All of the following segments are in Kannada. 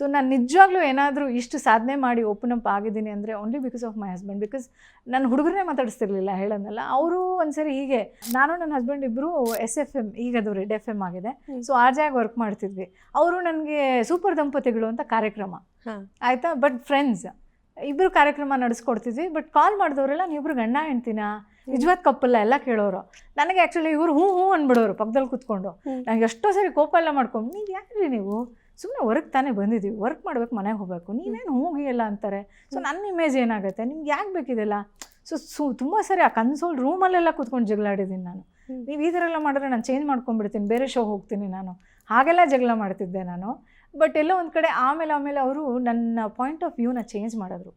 ಸೊ ನಾನು ನಿಜವಾಗ್ಲೂ ಏನಾದರೂ ಇಷ್ಟು ಸಾಧನೆ ಮಾಡಿ ಓಪನ್ ಅಪ್ ಆಗಿದ್ದೀನಿ ಅಂದರೆ only because of my husband because ನನ್ನ ಹುಡುಗರನ್ನೇ ಮಾತಾಡಿಸ್ತಿರ್ಲಿಲ್ಲ ಹೇಳೋದಲ್ಲ ಅವರು ಒಂದ್ಸರಿ ಹೀಗೆ ನಾನು ನನ್ನ ಹಸ್ಬೆಂಡ್ ಇಬ್ಬರು ಎಸ್ ಎಫ್ ಎಂ ಈಗ ಅದು ರೆಡ್ ಎಫ್ ಎಂ ಆಗಿದೆ. ಸೊ ಆರ್ ಜಾಗ ವರ್ಕ್ ಮಾಡ್ತಿದ್ವಿ. ಅವರು ನನಗೆ ಸೂಪರ್ ದಂಪತಿಗಳು ಅಂತ ಕಾರ್ಯಕ್ರಮ. ಆಯಿತಾ? ಬಟ್ ಫ್ರೆಂಡ್ಸ್ ಇಬ್ಬರು ಕಾರ್ಯಕ್ರಮ ನಡೆಸ್ಕೊಡ್ತಿದ್ವಿ ಬಟ್ ಕಾಲ್ ಮಾಡಿದವರೆಲ್ಲ ನೀವಿಬ್ರು ಗಂಡ ಹೆಣ್ತಿನ ನಿಜವಾದ ಕಪ್ಪಲ್ಲ? ಎಲ್ಲ ಕೇಳೋರು. ನನಗೆ ಆ್ಯಕ್ಚುಲಿ ಇವರು ಹ್ಞೂ ಹ್ಞೂ ಅಂದ್ಬಿಡೋರು ಪಕ್ಕದಲ್ಲಿ ಕೂತ್ಕೊಂಡು. ನನಗೆ ಎಷ್ಟೋ ಸರಿ ಕೋಪ ಎಲ್ಲ ಮಾಡ್ಕೊಂಡು ನೀವು ಯಾಕ್ರಿ ನೀವು? ಸುಮ್ಮನೆ ವರ್ಕ್ ತಾನೇ ಬಂದಿದ್ದೀವಿ ವರ್ಕ್ ಮಾಡ್ಬೇಕು ಮನೆಗೆ ಹೋಗಬೇಕು. ನೀವೇನು ಹೋಗಿಯಲ್ಲ ಎಲ್ಲ ಅಂತಾರೆ. ಸೊ ನನ್ನ ಇಮೇಜ್ ಏನಾಗುತ್ತೆ? ನಿಮ್ಗೆ ಯಾಕೆ ಬೇಕಿದೆಲ್ಲ? ಸೊ ಸು ತುಂಬ ಸರಿ ಆ ಕನ್ಸೋಲ್ ರೂಮಲ್ಲೆಲ್ಲ ಕೂತ್ಕೊಂಡು ಜಗಳಾಡಿದ್ದೀನಿ ನಾನು. ನೀವು ಈ ಥರ ಎಲ್ಲ ಮಾಡಿದ್ರೆ ನಾನು ಚೇಂಜ್ ಮಾಡ್ಕೊಂಡ್ಬಿಡ್ತೀನಿ ಬೇರೆ ಶೋ ಹೋಗ್ತೀನಿ ನಾನು. ಹಾಗೆಲ್ಲ ಜಗಳ ಮಾಡ್ತಿದ್ದೆ ನಾನು. ಬಟ್ ಎಲ್ಲೋ ಒಂದು ಕಡೆ ಆಮೇಲೆ ಆಮೇಲೆ ಅವರು ನನ್ನ ಪಾಯಿಂಟ್ ಆಫ್ ವ್ಯೂನ ಚೇಂಜ್ ಮಾಡಿದ್ರು.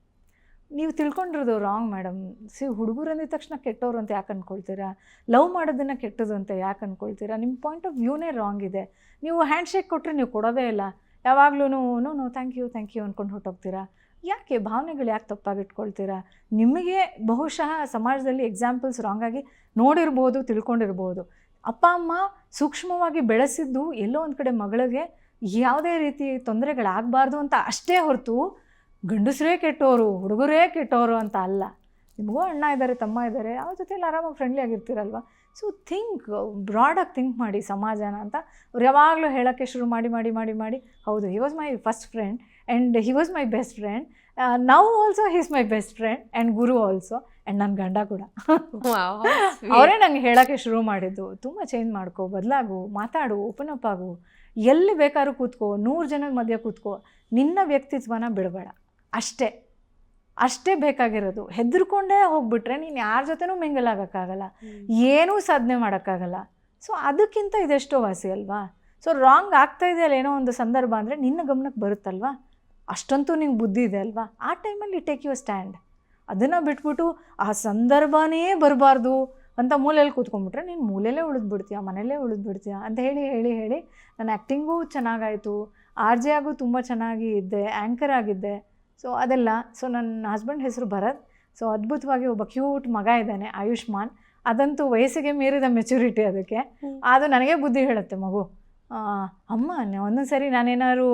ನೀವು ತಿಳ್ಕೊಂಡಿರೋದು ರಾಂಗ್ ಮೇಡಮ್ ಸಿ, ಹುಡುಗರು ಅಂದಿದ ತಕ್ಷಣ ಕೆಟ್ಟವರು ಅಂತ ಯಾಕೆ ಅಂದ್ಕೊಳ್ತೀರಾ ಲವ್ ಮಾಡೋದನ್ನು ಕೆಟ್ಟದು ಅಂತ ಯಾಕೆ ಅಂದ್ಕೊಳ್ತೀರಾ ನಿಮ್ಮ ಪಾಯಿಂಟ್ ಆಫ್ ವ್ಯೂನೇ ರಾಂಗ್ ಇದೆ. ನೀವು ಹ್ಯಾಂಡ್ ಶೇಕ್ ಕೊಟ್ಟರೆ ನೀವು ಕೊಡೋದೇ ಇಲ್ಲ. ಯಾವಾಗಲೂ no no thank you thank you ಅಂದ್ಕೊಂಡು ಹೊಟ್ಟೋಗ್ತೀರಾ ಯಾಕೆ? ಭಾವನೆಗಳು ಯಾಕೆ ತಪ್ಪಾಗಿಟ್ಕೊಳ್ತೀರಾ? ನಿಮಗೆ ಬಹುಶಃ ಸಮಾಜದಲ್ಲಿ ಎಕ್ಸಾಂಪಲ್ಸ್ ರಾಂಗ್ ಆಗಿ ನೋಡಿರ್ಬೋದು, ತಿಳ್ಕೊಂಡಿರ್ಬೋದು. ಅಪ್ಪ, ಅಮ್ಮ ಸೂಕ್ಷ್ಮವಾಗಿ ಬೆಳೆಸಿದ್ದು ಎಲ್ಲೋ ಒಂದು ಕಡೆ ಮಗಳಿಗೆ ಯಾವುದೇ ರೀತಿ ತೊಂದರೆಗಳಾಗಬಾರ್ದು ಅಂತ ಅಷ್ಟೇ ಹೊರತು ಗಂಡಸರೇ ಕೆಟ್ಟೋರು ಹುಡುಗರೇ ಕೆಟ್ಟವರು ಅಂತ ಅಲ್ಲ. ನಿಮಗೂ ಅಣ್ಣ ಇದ್ದಾರೆ ತಮ್ಮ ಇದ್ದಾರೆ ಅವ್ರ ಜೊತೆಲಿ ಆರಾಮಾಗಿ ಫ್ರೆಂಡ್ಲಿ ಆಗಿರ್ತೀರಲ್ವ? ಸೊ ಥಿಂಕ್ ಬ್ರಾಡಾಗಿ ಥಿಂಕ್ ಮಾಡಿ ಸಮಾಜನ ಅಂತ ಅವ್ರು ಯಾವಾಗಲೂ ಹೇಳೋಕ್ಕೆ ಶುರು ಮಾಡಿ ಮಾಡಿ ಮಾಡಿ ಮಾಡಿ ಹೌದು he was my first friend and he was my best friend now also he's my best friend and Guru also and ನನ್ನ ಗಂಡ ಕೂಡ. ಅವರೇ ನಂಗೆ ಹೇಳೋಕ್ಕೆ ಶುರು ಮಾಡಿದ್ದು. ತುಂಬ ಚೇಂಜ್ ಮಾಡ್ಕೋ ಬದಲಾಗು ಮಾತಾಡು ಓಪನ್ ಅಪ್ ಆಗು. ಎಲ್ಲಿ ಬೇಕಾದ್ರೂ ಕೂತ್ಕೋ ನೂರು ಜನದ ಮಧ್ಯೆ ಕೂತ್ಕೋ. ನಿನ್ನ ವ್ಯಕ್ತಿತ್ವನ ಬಿಡಬೇಡ. ಅಷ್ಟೇ ಅಷ್ಟೇ ಬೇಕಾಗಿರೋದು. ಹೆದರ್ಕೊಂಡೇ ಹೋಗ್ಬಿಟ್ರೆ ನೀನು ಯಾರ ಜೊತೆನೂ ಮೆಂಗಲ್ ಆಗೋಕ್ಕಾಗಲ್ಲ. ಹ್ಮ್. ಏನೂ ಸಾಧನೆ ಮಾಡೋಕ್ಕಾಗಲ್ಲ. ಸೊ ಅದಕ್ಕಿಂತ ಇದೆಷ್ಟೋ ವಾಸಿ ಅಲ್ವಾ? ಸೊ ರಾಂಗ್ ಆಗ್ತಾ ಇದೆಯಲ್ಲ ಏನೋ ಒಂದು ಸಂದರ್ಭ ಅಂದರೆ ನಿನ್ನ ಗಮನಕ್ಕೆ ಬರುತ್ತಲ್ವಾ? ಅಷ್ಟಂತೂ ನಿಂಗೆ ಬುದ್ಧಿ ಇದೆ ಅಲ್ವಾ? ಆ ಟೈಮಲ್ಲಿ ಟೇಕ್ ಯುವರ್ ಸ್ಟ್ಯಾಂಡ್ ಅದನ್ನು ಬಿಟ್ಬಿಟ್ಟು ಆ ಸಂದರ್ಭನೇ ಬರಬಾರ್ದು ಅಂತ ಮೂಲೆಯಲ್ಲಿ ಕೂತ್ಕೊಂಡ್ಬಿಟ್ರೆ ನೀನು ಮೂಲೆಯಲ್ಲೇ ಉಳಿದ್ಬಿಡ್ತೀಯ ಮನೆಯಲ್ಲೇ ಉಳಿದ್ಬಿಡ್ತೀಯ ಅಂತ ಹೇಳಿ ಹೇಳಿ ಹೇಳಿ ನನ್ನ ಆ್ಯಕ್ಟಿಂಗೂ ಚೆನ್ನಾಗಾಯಿತು ಆರ್ ಜೆ ಆಗೂ ತುಂಬ ಚೆನ್ನಾಗಿ ಇದ್ದೆ ಆ್ಯಂಕರ್ ಆಗಿದ್ದೆ. ಸೊ ಅದೆಲ್ಲ. ಸೊ ನನ್ನ ಹಸ್ಬೆಂಡ್ ಹೆಸರು ಭರತ್. ಸೊ ಅದ್ಭುತವಾಗಿ ಒಬ್ಬ ಕ್ಯೂಟ್ ಮಗ ಇದ್ದಾನೆ ಆಯುಷ್ಮಾನ್. ಅದಂತೂ ವಯಸ್ಸಿಗೆ ಮೀರಿದ ಮೆಚುರಿಟಿ ಅದಕ್ಕೆ. ಅದು ನನಗೆ ಬುದ್ಧಿ ಹೇಳುತ್ತೆ ಮಗು. ಅಮ್ಮ ಒಂದೊಂದು ಸರಿ ನಾನೇನಾದ್ರು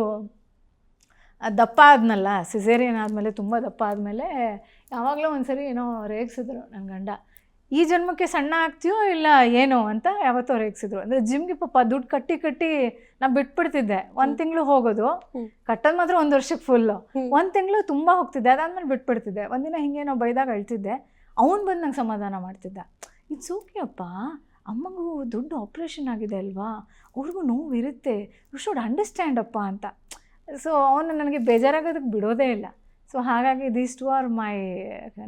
ದಪ್ಪ ಆದ್ನಲ್ಲ ಸಿಸೇರಿಯನ್ ಆದಮೇಲೆ ತುಂಬ ದಪ್ಪ ಆದಮೇಲೆ ಯಾವಾಗಲೂ ಒಂದ್ಸರಿ ಏನೋ ರೇಗಿಸಿದ್ರು ನನ್ನ ಗಂಡ. ಈ ಜನ್ಮಕ್ಕೆ ಸಣ್ಣ ಆಗ್ತೀಯೋ ಇಲ್ಲ ಏನೋ ಅಂತ ಯಾವತ್ತೋ ರೇಗಿಸಿದ್ರು. ಅಂದರೆ ಜಿಮ್ಗೆ ಪಾಪ ದುಡ್ಡು ಕಟ್ಟಿ ಕಟ್ಟಿ ನಾ ಬಿಟ್ಬಿಡ್ತಿದ್ದೆ. ಒಂದು ತಿಂಗಳು ಹೋಗೋದು. ಕಟ್ಟೋದು ಮಾತ್ರ ಒಂದು ವರ್ಷಕ್ಕೆ ಫುಲ್ಲು. ಒಂದು ತಿಂಗಳು ತುಂಬ ಹೋಗ್ತಿದ್ದೆ. ಅದಾದ್ಮೇಲೆ ಬಿಟ್ಬಿಡ್ತಿದ್ದೆ. ಒಂದಿನ ಹಿಂಗೇನೋ ಬೈದಾಗ ಅಳ್ತಿದ್ದೆ. ಅವ್ನು ಬಂದು ನಂಗೆ ಸಮಾಧಾನ ಮಾಡ್ತಿದ್ದ. ಇದು ಅಪ್ಪ ಅಮ್ಮಗೂ ದೊಡ್ಡ ಆಪ್ರೇಷನ್ ಆಗಿದೆ ಅಲ್ವಾ? ಅವ್ರಿಗೂ ನೋವಿರುತ್ತೆ. ಯು ಶುಡ್ ಅಂಡರ್ಸ್ಟ್ಯಾಂಡ್ ಅಪ್ಪ ಅಂತ. ಸೊ ಅವನು ನನಗೆ ಬೇಜಾರಾಗೋದಕ್ಕೆ ಬಿಡೋದೇ ಇಲ್ಲ. ಸೊ ಹಾಗಾಗಿ ದೀಸ್ ಟು ಆರ್ ಮೈ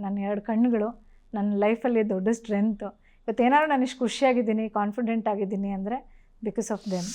ನನ್ನ ಎರಡು ಕಣ್ಣುಗಳು. ನನ್ನ ಲೈಫಲ್ಲಿ ದೊಡ್ಡ ಸ್ಟ್ರೆಂತು. ಇವತ್ತೇನಾದ್ರು ನಾನು ಇಷ್ಟು ಖುಷಿಯಾಗಿದ್ದೀನಿ ಕಾನ್ಫಿಡೆಂಟ್ ಆಗಿದ್ದೀನಿ ಅಂದರೆ ಬಿಕಾಸ್ ಆಫ್ ದೆಮ್